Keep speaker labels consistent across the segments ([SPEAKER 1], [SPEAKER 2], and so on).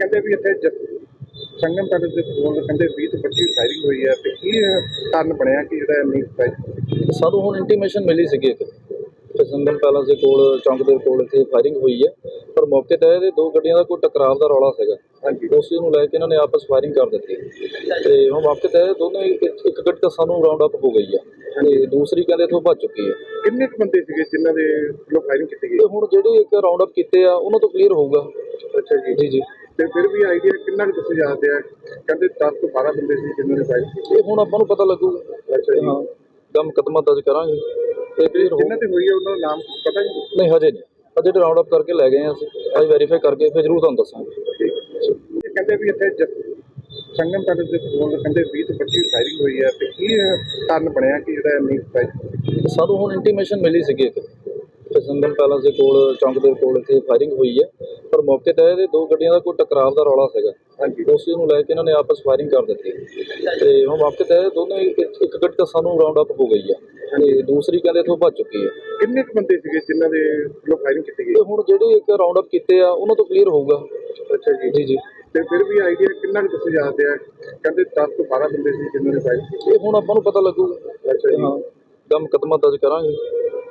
[SPEAKER 1] ਕਹਿੰਦੇ ਵੀ ਇੱਥੇ ਸੰਗਮ ਪੈਲਸ ਦੇ ਕੋਲ ਕਹਿੰਦੇ 20 ਤੋਂ 25 ਫਾਇਰਿੰਗ ਹੋਈ ਹੈ ਤੇ ਕੀ ਕਾਰਨ ਬਣਿਆ ਕਿ ਜਿਹੜਾ ਇੰਨੀ ਫਾਇਰਿੰਗ
[SPEAKER 2] ਸਾਨੂੰ ਹੁਣ ਇੰਟੀਮੇਸ਼ਨ ਮਿਲੀ ਸੀਗੀ ਇੱਕ। ਤੇ ਸੰਗਮ ਪੈਲਸ ਦੇ ਕੋਲ ਚੌਂਕ ਦੇ ਕੋਲ ਇੱਥੇ ਫਾਇਰਿੰਗ ਹੋਈ ਹੈ। ਪਰ ਮੌਕੇ ਤੇ ਇਹਦੇ ਦੋ ਗੱਡੀਆਂ ਦਾ ਕੋਈ ਟਕਰਾਵ ਦਾ ਰੌਲਾ ਸੀਗਾ।
[SPEAKER 1] ਹਾਂਜੀ।
[SPEAKER 2] ਉਸ ਨੂੰ ਲੈ ਕੇ ਇਹਨਾਂ ਨੇ ਆਪਸ ਫਾਇਰਿੰਗ ਕਰ ਦਿੱਤੀ। ਤੇ ਹੁਣ ਮੌਕੇ ਤੇ ਦੋਨੇ ਇੱਕ ਇੱਕ ਗੱਡੀ ਤਾਂ ਸਾਨੂੰ ਰਾਉਂਡ ਅਪ ਹੋ ਗਈ ਆ। ਤੇ ਦੂਸਰੀ ਕਹਿੰਦੇ ਇੱਥੋਂ ਭੱਜ ਚੁੱਕੀ ਹੈ
[SPEAKER 1] ਕਿੰਨੇ ਕੁ ਬੰਦੇ ਸੀਗੇ ਜਿਨ੍ਹਾਂ ਦੇ ਵੱਲੋਂ ਫਾਇਰਿੰਗ ਕੀਤੀ ਗਈ?
[SPEAKER 2] ਤੇ ਹੁਣ ਜਿਹੜੇ ਇੱਕ ਰਾਉਂਡ ਅਪ ਕੀਤੇ ਆ ਉਹਨਾਂ ਤੋਂ ਕਲੀਅਰ ਹੋਊਗਾ।
[SPEAKER 1] ਅੱਛਾ ਜੀ।
[SPEAKER 2] ਜੀ ਜੀ।
[SPEAKER 1] ਤੇ ਫਿਰ ਵੀ ਆਈਡੀਆ ਕਿੰਨਾ ਕੁ ਦੱਸੇ ਜਾਂਦੇ ਆ ਕਹਿੰਦੇ 10 ਤੋਂ 12 ਬੰਦੇ ਸੀ ਜਿਨ੍ਹਾਂ ਨੇ ਫਾਇਰਿੰਗ ਕੀਤੀ।
[SPEAKER 2] ਇਹ ਹੁਣ ਆਪਾਂ ਨੂੰ ਪਤਾ ਲੱਗੂਗਾ
[SPEAKER 1] ਅੱਛਾ ਜੀ।
[SPEAKER 2] ਹਾਂ ਦਾ ਮੁਕੱਦਮਾ ਦਰਜ ਕਰਾਂਗੇ। ਤੇ ਕਲੀਅਰ ਹੋ
[SPEAKER 1] ਜਿਨ੍ਹਾਂ ਤੇ ਹੋਈ ਹੈ? ਉਹਨਾਂ ਦਾ ਨਾਮ ਪਤਾ ਜੀ?
[SPEAKER 2] ਨਹੀਂ ਹਜੇ ਨਹੀਂ। ਅਜੇ ਰਾਉਂਡ ਅਪ ਕਰਕੇ ਲੈ ਗਏ ਆ ਅਸੀਂ। ਅੱਜ ਵੈਰੀਫਾਈ ਕਰਕੇ ਫਿਰ ਜ਼ਰੂਰ ਤੁਹਾਨੂੰ ਦੱਸਾਂਗੇ।
[SPEAKER 1] ਇਹ ਕਹਿੰਦੇ ਵੀ ਇੱਥੇ ਜ- ਸੰਗਮ ਪੈਲਸ ਦੇ ਕੋਲ ਕਹਿੰਦੇ 20 ਤੋਂ 25 ਫਾਇਰਿੰਗ ਹੋਈ ਹੈ। ਤੇ ਕੀ ਇਹ ਕਾਰਨ ਬਣਿਆ ਕਿ ਜਿਹੜਾ ਇੰਨੀ ਫਾਇਰਿੰਗ
[SPEAKER 2] ਸਾਨੂੰ ਹੁਣ ਇੰਟੀਮੇਸ਼ਨ ਮਿਲੀ ਸੀਗੀ ਇੱਕ। ਤੇ ਸੰਗਮ ਪੈਲਸ ਦੇ ਕੋਲ ਚੌਂਕ ਦੇ ਕੋਲ ਇੱਥੇ ਫਾਇਰਿੰਗ ਹੋਈ ਹੈ। ਪਰ ਮੌਕੇ ਤੇ ਇਹਦੇ ਦੋ ਗੱਡੀਆਂ ਦਾ ਕੋਈ ਟਕਰਾਵ ਦਾ ਰੌਲਾ ਸੀਗਾ।
[SPEAKER 1] ਹਾਂਜੀ।
[SPEAKER 2] ਉਸ ਨੂੰ ਲੈ ਕੇ ਇਹਨਾਂ ਨੇ ਆਪਸ ਫਾਇਰਿੰਗ ਕਰ ਦਿੱਤੀ। ਤੇ ਹੁਣ ਮੌਕੇ ਤੇ ਦੋਨੇ ਇੱਕ ਇੱਕ ਗੱਡੀ ਤਾਂ ਸਾਨੂੰ ਰਾਉਂਡ ਅਪ ਹੋ ਗਈ ਆ। ਤੇ ਦੂਸਰੀ ਕਹਿੰਦੇ ਇੱਥੋਂ ਭੱਜ ਚੁੱਕੀ ਹੈ
[SPEAKER 1] ਕਿੰਨੇ ਕੁ ਬੰਦੇ ਸੀਗੇ ਜਿਨ੍ਹਾਂ ਦੇ ਵੱਲੋਂ ਫਾਇਰਿੰਗ ਕੀਤੀ ਗਈ?
[SPEAKER 2] ਤੇ ਹੁਣ ਜਿਹੜੇ ਇੱਕ ਰਾਉਂਡ ਅਪ ਕੀਤੇ ਆ ਉਹਨਾਂ ਤੋਂ ਕਲੀਅਰ ਹੋਊਗਾ।
[SPEAKER 1] ਅੱਛਾ ਜੀ।
[SPEAKER 2] ਜੀ ਜੀ।
[SPEAKER 1] ਤੇ ਫਿਰ ਵੀ ਆਈਡੀਆ ਕਿੰਨਾ ਕੁ ਦੱਸੇ ਜਾਂਦੇ ਆ? ਕਹਿੰਦੇ 10 ਤੋਂ 12 ਬੰਦੇ ਸੀ ਜਿਨ੍ਹਾਂ ਨੇ ਫਾਇਰਿੰਗ ਕੀਤੀ।
[SPEAKER 2] ਇਹ ਹੁਣ ਆਪਾਂ ਨੂੰ ਪਤਾ ਲੱਗੂਗਾ
[SPEAKER 1] ਅੱਛਾ
[SPEAKER 2] ਤੇ
[SPEAKER 1] ਜੀ।
[SPEAKER 2] ਹਾਂ। ਦਾ ਮੁਕੱਦਮਾ ਦਰਜ ਕਰਾਂਗੇ।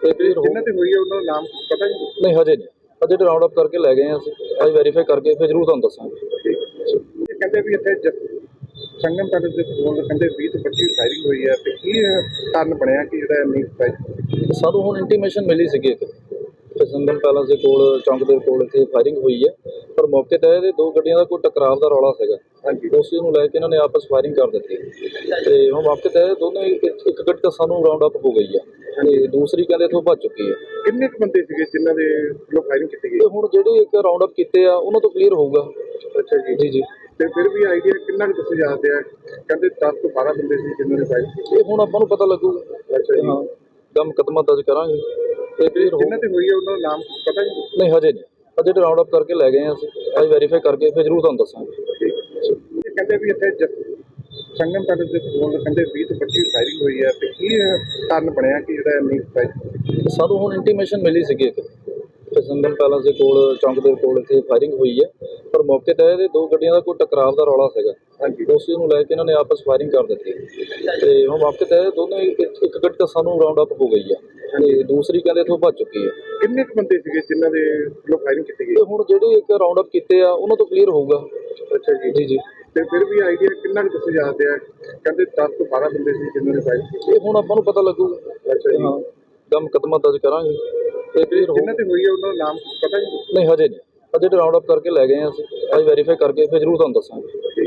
[SPEAKER 2] ਤੇ ਕਲੀਅਰ ਹੋ
[SPEAKER 1] ਜਿਨ੍ਹਾਂ ਤੇ ਹੋਈ ਹੈ ਉਹਨਾਂ ਦਾ ਨਾਮ ਪਤਾ
[SPEAKER 2] ਨਹੀਂ ਹਜੇ ਨਹੀਂ। ਅਜੇ ਰਾਉਂਡ ਅਪ ਕਰਕੇ ਲੈ ਗਏ ਆ ਅਸੀਂ। ਅੱਜ ਵੈਰੀਫਾਈ ਕਰਕੇ ਫਿਰ ਜ਼ਰੂਰ ਤੁਹਾਨੂੰ ਦੱਸਾਂਗੇ।
[SPEAKER 1] ਕਹਿੰਦੇ ਵੀ ਇੱਥੇ ਸੰਗਮ ਪੈਲਸ ਦੇ ਕੋਲ ਕਹਿੰਦੇ 20 ਤੋਂ 25 ਫਾਇਰਿੰਗ ਹੋਈ ਹੈ ਤੇ ਕੀ ਕਾਰਨ ਬਣਿਆ ਕਿ ਜਿਹੜਾ ਇੰਨੀ ਫਾਇਰਿੰਗ
[SPEAKER 2] ਸਾਨੂੰ ਹੁਣ ਇੰਟੀਮੇਸ਼ਨ ਮਿਲੀ ਸੀਗੀ ਇੱਕ। ਸੰਗਮ ਪੈਲਸ ਦੇ ਕੋਲ ਚੌਂਕ ਦੇ ਕੋਲ ਇੱਥੇ ਫਾਇਰਿੰਗ ਹੋਈ ਹੈ। ਪਰ ਮੌਕੇ ਤੇ ਇਹਦੇ ਦੋ ਗੱਡੀਆਂ ਦਾ ਕੋਈ ਟਕਰਾਵ ਦਾ ਰੌਲਾ ਸੀਗਾ।
[SPEAKER 1] ਹਾਂਜੀ।
[SPEAKER 2] ਉਸ ਨੂੰ ਲੈ ਕੇ ਇਹਨਾਂ ਨੇ ਆਪਸ ਫਾਇਰਿੰਗ ਕਰ ਦਿੱਤੀ। ਤੇ ਹੁਣ ਮੌਕੇ ਤੇ ਦੋਨੇ ਇੱਕ ਗੱਡੀ ਤਾਂ ਸਾਨੂੰ ਰਾਉਂਡ ਅਪ ਹੋ ਗਈ ਆ। ਤੇ ਦੂਸਰੀ ਕਹਿੰਦੇ ਇੱਥੋਂ ਭੱਜ ਚੁੱਕੀ ਹੈ।
[SPEAKER 1] ਕਿੰਨੇ ਕੁ ਬੰਦੇ ਸੀਗੇ ਜਿਨ੍ਹਾਂ ਦੇ ਵੱਲੋਂ ਫਾਇਰਿੰਗ ਕੀਤੀ ਗਈ?
[SPEAKER 2] ਤੇ ਹੁਣ ਜਿਹੜੇ ਇੱਕ ਰਾਉਂਡ ਅਪ ਕੀਤੇ ਆ ਉਹਨਾਂ ਤੋਂ ਕਲੀਅਰ ਹੋਊਗਾ।
[SPEAKER 1] ਅੱਛਾ ਜੀ।
[SPEAKER 2] ਜੀ ਜੀ।
[SPEAKER 1] ਤੇ ਫਿਰ ਵੀ ਆਈਡੀਆ ਕਿੰਨਾ ਕੁ ਦੱਸੇ ਜਾਂਦੇ ਆ ਕਹਿੰਦੇ 10 ਤੋਂ 12 ਬੰਦੇ ਸੀ ਜਿਨ੍ਹਾਂ ਨੇ ਫਾਇਰਿੰਗ ਕੀਤੀ।
[SPEAKER 2] ਇਹ ਹੁਣ ਆਪਾਂ ਨੂੰ ਪਤਾ ਲੱਗੂਗਾ
[SPEAKER 1] ਅੱਛਾ ਜੀ।
[SPEAKER 2] ਹਾਂ ਦਾ ਮੁਕੱਦਮਾ ਦਰਜ ਕਰਾਂਗੇ। ਤੇ ਕਲੀਅਰ ਹੋ
[SPEAKER 1] ਜਿਨ੍ਹਾਂ ਤੇ ਹੋਈ ਹੈ? ਉਹਨਾਂ ਦਾ ਨਾਮ ਪਤਾ ਜੀ?
[SPEAKER 2] ਨਹੀਂ ਹਜੇ ਨਹੀਂ। ਅਜੇ ਰਾਉਂਡ ਅਪ ਕਰਕੇ ਲੈ ਗਏ ਆ ਅਸੀਂ। ਅੱਜ ਵੈਰੀਫਾਈ ਕਰਕੇ ਫਿਰ ਜ਼ਰੂਰ ਤੁਹਾਨੂੰ ਦੱਸਾਂਗੇ।
[SPEAKER 1] ਇਹ ਕਹਿੰਦੇ ਵੀ ਇੱਥੇ ਸੰਗਮ ਪੈਲਸ ਦੇ ਕੋਲ ਕਹਿੰਦੇ 20 ਤੋਂ 25 ਫਾਇਰਿੰਗ ਹੋਈ ਹੈ ਤੇ ਕੀ ਕਾਰਨ ਬਣਿਆ ਕਿ ਜਿਹੜਾ ਇੰਨੀ ਫਾਇਰਿੰਗ
[SPEAKER 2] ਸਾਨੂੰ ਹੁਣ ਇੰਟੀਮੇਸ਼ਨ ਮਿਲੀ ਸੀਗੀ ਇੱਕ। ਤੇ ਸੰਗਮ ਪੈਲਸ ਦੇ ਕੋਲ ਚੌਂਕ ਦੇ ਕੋਲ ਇੱਥੇ ਫਾਇਰਿੰਗ ਹੋਈ ਹੈ। ਪਰ ਮੌਕੇ ਤੇ ਇਹਦੇ ਦੋ ਗੱਡੀਆਂ ਦਾ ਕੋਈ ਟਕਰਾਵ ਦਾ ਰੌਲਾ ਸੀਗਾ।
[SPEAKER 1] ਹਾਂਜੀ।
[SPEAKER 2] ਉਸ ਨੂੰ ਲੈ ਕੇ ਇਹਨਾਂ ਨੇ ਆਪਸ ਫਾਇਰਿੰਗ ਕਰ ਦਿੱਤੀ। ਤੇ ਹੁਣ ਮੌਕੇ ਤੇ ਦੋਨੇ ਇੱਕ ਇੱਕ ਗੱਡੀ ਤਾਂ ਸਾਨੂੰ ਰਾਉਂਡ ਅਪ ਹੋ ਗਈ ਆ। ਤੇ ਦੂਸਰੀ ਕਹਿੰਦੇ ਇੱਥੋਂ ਭੱਜ ਚੁੱਕੀ ਹੈ
[SPEAKER 1] ਕਿੰਨੇ ਕੁ ਬੰਦੇ ਸੀਗੇ ਜਿਨ੍ਹਾਂ ਦੇ ਵੱਲੋਂ ਫਾਇਰਿੰਗ ਕੀਤੀ ਗਈ?
[SPEAKER 2] ਤੇ ਹੁਣ ਜਿਹੜੇ ਇੱਕ ਰਾਉਂਡ ਅਪ ਕੀਤੇ ਆ ਉਹਨਾਂ ਤੋਂ ਕਲੀਅਰ ਹੋਊਗਾ।
[SPEAKER 1] ਅੱਛਾ ਜੀ।
[SPEAKER 2] ਜੀ ਜੀ।
[SPEAKER 1] ਤੇ ਫਿਰ ਵੀ ਆਈਡੀਆ ਕਿੰਨਾ ਕੁ ਦੱਸੇ ਜਾਂਦੇ ਆ ਕਹਿੰਦੇ 10 ਤੋਂ 12 ਬੰਦੇ ਸੀ ਜਿਨ੍ਹਾਂ ਨੇ ਫਾਇਰਿੰਗ ਕੀਤੀ।
[SPEAKER 2] ਇਹ ਹੁਣ ਆਪਾਂ ਨੂੰ ਪਤਾ ਲੱਗੂਗਾ
[SPEAKER 1] ਅੱਛਾ ਜੀ।
[SPEAKER 2] ਹਾਂ ਦਾ ਮੁਕੱਦਮਾ ਦਰਜ ਕਰਾਂਗੇ। ਤੇ ਹੋ
[SPEAKER 1] ਜਿਨ੍ਹਾਂ ਤੇ ਹੋਈ ਹੈ ਉਹਨਾਂ ਦਾ ਨਾਮ ਪਤਾ
[SPEAKER 2] ਨਹੀਂ ਹਜੇ ਨਹੀਂ। ਅਜੇ ਰਾਉਂਡ ਅਪ ਕਰਕੇ ਲੈ ਗਏ ਆ ਅਸੀਂ। ਅੱਜ ਵੈਰੀਫਾਈ ਕਰਕੇ ਫਿਰ ਜ਼ਰੂਰ ਤੁਹਾਨੂੰ ਦੱਸਾਂਗੇ।